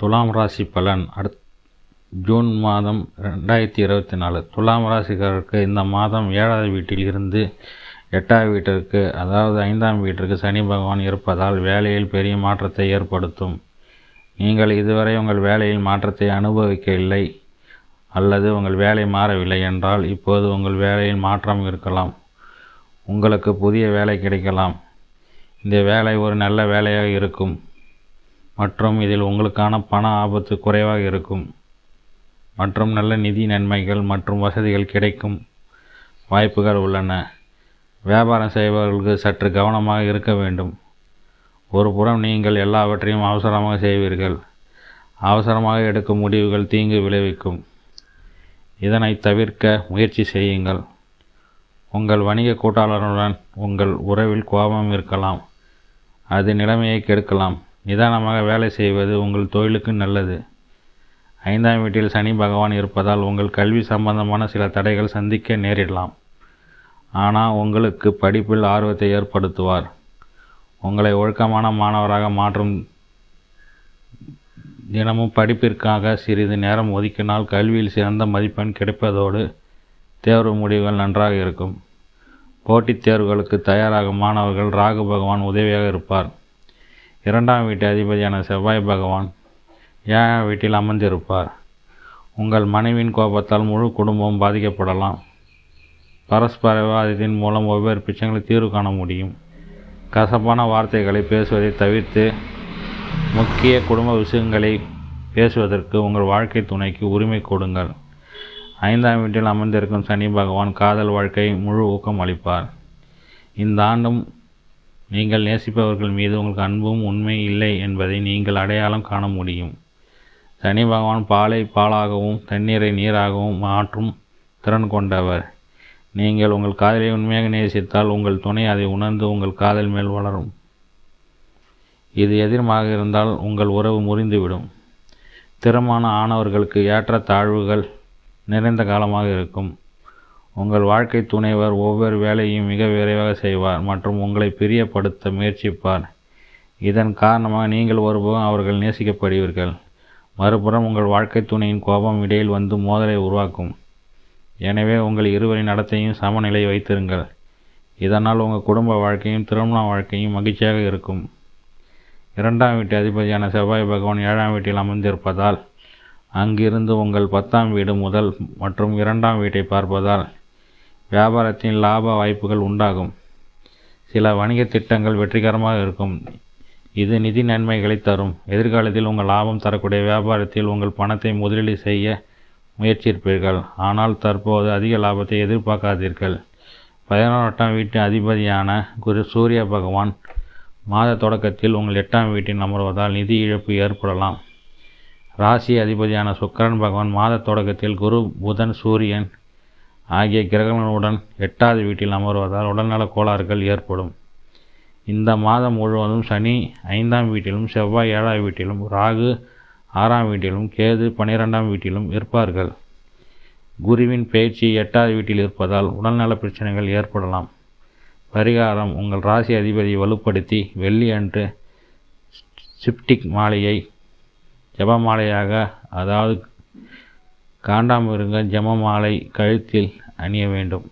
துலாம் ராசி பலன். அடுத் ஜூன் மாதம் ரெண்டாயிரத்தி இருபத்தி நாலு. துலாம் ராசிக்காரருக்கு இந்த மாதம் ஏழாவது வீட்டில் இருந்து எட்டாவது வீட்டிற்கு அதாவது ஐந்தாம் வீட்டிற்கு சனி பகவான் இருப்பதால் வேலையில் பெரிய மாற்றத்தை ஏற்படுத்தும். நீங்கள் இதுவரை உங்கள் வேலையில் மாற்றத்தை அனுபவிக்கவில்லை அல்லது உங்கள் வேலை மாறவில்லை என்றால் இப்போது உங்கள் வேலையில் மாற்றம் இருக்கலாம். உங்களுக்கு புதிய வேலை கிடைக்கலாம். இந்த வேலை ஒரு நல்ல வேலையாக இருக்கும். மற்றும் இதில் உங்களுக்கான பண ஆபத்து குறைவாக இருக்கும். மற்றும் நல்ல நிதி நன்மைகள் மற்றும் வசதிகள் கிடைக்கும் வாய்ப்புகள் உள்ளன. வியாபாரம் செய்பவர்களுக்கு சற்று கவனமாக இருக்க வேண்டும். ஒரு புறம் நீங்கள் எல்லாவற்றையும் அவசரமாக செய்வீர்கள். அவசரமாக எடுக்கும் முடிவுகள் தீங்கு விளைவிக்கும். இதனை தவிர்க்க முயற்சி செய்யுங்கள். உங்கள் வணிக கூட்டாளருடன் உங்கள் உறவில் கோபம் இருக்கலாம். அது நிலைமையை கெடுக்கலாம். நிதானமாக வேலை செய்வது உங்கள் தொழிலுக்கு நல்லது. ஐந்தாம் வீட்டில் சனி பகவான் இருப்பதால் உங்கள் கல்வி சம்பந்தமான சில தடைகள் சந்திக்க நேரிடலாம். ஆனால் உங்களுக்கு படிப்பில் ஆர்வத்தை ஏற்படுத்துவார். உங்களை ஒழுக்கமான மாணவராக மாற்றும் தினமும் படிப்பிற்காக சிறிது நேரம் ஒதுக்கினால் கல்வியில் சிறந்த மதிப்பெண் கிடைப்பதோடு தேர்வு முடிவுகள் நன்றாக இருக்கும். போட்டித் தேர்வுகளுக்கு தயாராகும் மாணவர்கள் ராகு பகவான் உதவியாக இருப்பார். இரண்டாம் வீட்டு அதிபதியான செவ்வாய் பகவான் ஏழாம் வீட்டில் அமர்ந்திருப்பார். உங்கள் மனைவியின் கோபத்தால் முழு குடும்பம் பாதிக்கப்படலாம். பரஸ்பர விவாதத்தின் மூலம் ஒவ்வொரு பிரச்சனைகளை தீர்வு காண முடியும். கசப்பான வார்த்தைகளை பேசுவதை தவிர்த்து முக்கிய குடும்ப விஷயங்களை பேசுவதற்கு உங்கள் வாழ்க்கை துணைக்கு உரிமை கொடுங்கள். ஐந்தாம் வீட்டில் அமர்ந்திருக்கும் சனி பகவான் காதல் வாழ்க்கை முழு ஊக்கம் அளிப்பார். இந்த ஆண்டும் நீங்கள் நேசிப்பவர்கள் மீது உங்களுக்கு அன்பும் உண்மை இல்லை என்பதை நீங்கள் அடையாளம் காண முடியும். சனி பகவான் பாலை பாலாகவும் தண்ணீரை நீராகவும் மாற்றும் திறன் கொண்டவர். நீங்கள் உங்கள் காதலை உண்மையாக நேசித்தால் உங்கள் துணை அதை உணர்ந்து உங்கள் காதல் மேல் வளரும். இது எதிர்மாக இருந்தால் உங்கள் உறவு முறிந்துவிடும். திறமான ஆனவர்களுக்கு ஏற்ற தாழ்வுகள் நிறைந்த காலமாக இருக்கும். உங்கள் வாழ்க்கை துணைவர் ஒவ்வொரு வேலையும் மிக விரைவாக செய்வார் மற்றும் உங்களை பிரியப்படுத்த முயற்சிப்பார். இதன் காரணமாக நீங்கள் ஒருபோதும் அவர்கள் நேசிக்கப்படுவீர்கள். மறுபுறம் உங்கள் வாழ்க்கை துணையின் கோபம் இடையில் வந்து மோதலை உருவாக்கும். எனவே உங்கள் இருவரின் நடத்தையும் சமநிலை வைத்திருங்கள். இதனால் உங்கள் குடும்ப வாழ்க்கையும் திருமண வாழ்க்கையும் மகிழ்ச்சியாக இருக்கும். இரண்டாம் வீட்டு அதிபதியான செவ்வாய் பகவான் ஏழாம் வீட்டில் அமர்ந்திருப்பதால் அங்கிருந்து உங்கள் பத்தாம் வீடு முதல் மற்றும் இரண்டாம் வீட்டை பார்ப்பதால் வியாபாரத்தின் லாப வாய்ப்புகள் உண்டாகும். சில வணிக திட்டங்கள் வெற்றிகரமாக இருக்கும். இது நிதி நன்மைகளை தரும். எதிர்காலத்தில் உங்கள் லாபம் தரக்கூடிய வியாபாரத்தில் உங்கள் பணத்தை முதலீடு செய்ய முயற்சியிருப்பீர்கள் ஆனால் தற்போது அதிக லாபத்தை எதிர்பார்க்காதீர்கள். பதினோராட்டாம் வீட்டு அதிபதியான குரு சூரிய பகவான் மாத தொடக்கத்தில் உங்கள் எட்டாம் வீட்டில் அமர்வதால் நிதி இழப்பு ஏற்படலாம். ராசி அதிபதியான சுக்கரன் பகவான் மாத தொடக்கத்தில் குரு புதன் சூரியன் ஆகிய கிரகங்களுடன் எட்டாவது வீட்டில் அமர்வதால் உடல்நல கோளாறுகள் ஏற்படும். இந்த மாதம் முழுவதும் சனி ஐந்தாம் வீட்டிலும் செவ்வாய் ஏழாம் வீட்டிலும் ராகு ஆறாம் வீட்டிலும் கேது பன்னிரெண்டாம் வீட்டிலும் இருப்பார்கள். குருவின் பயிற்சி எட்டாவது வீட்டில் இருப்பதால் உடல்நல பிரச்சனைகள் ஏற்படலாம். பரிகாரம் உங்கள் ராசி அதிபதியை வலுப்படுத்தி வெள்ளி அன்று சிப்டிக் மாலையை ஜபமாலையாக அதாவது காண்டாமிருங்க ஜபமாலை கழுத்தில் அணிய வேண்டும்.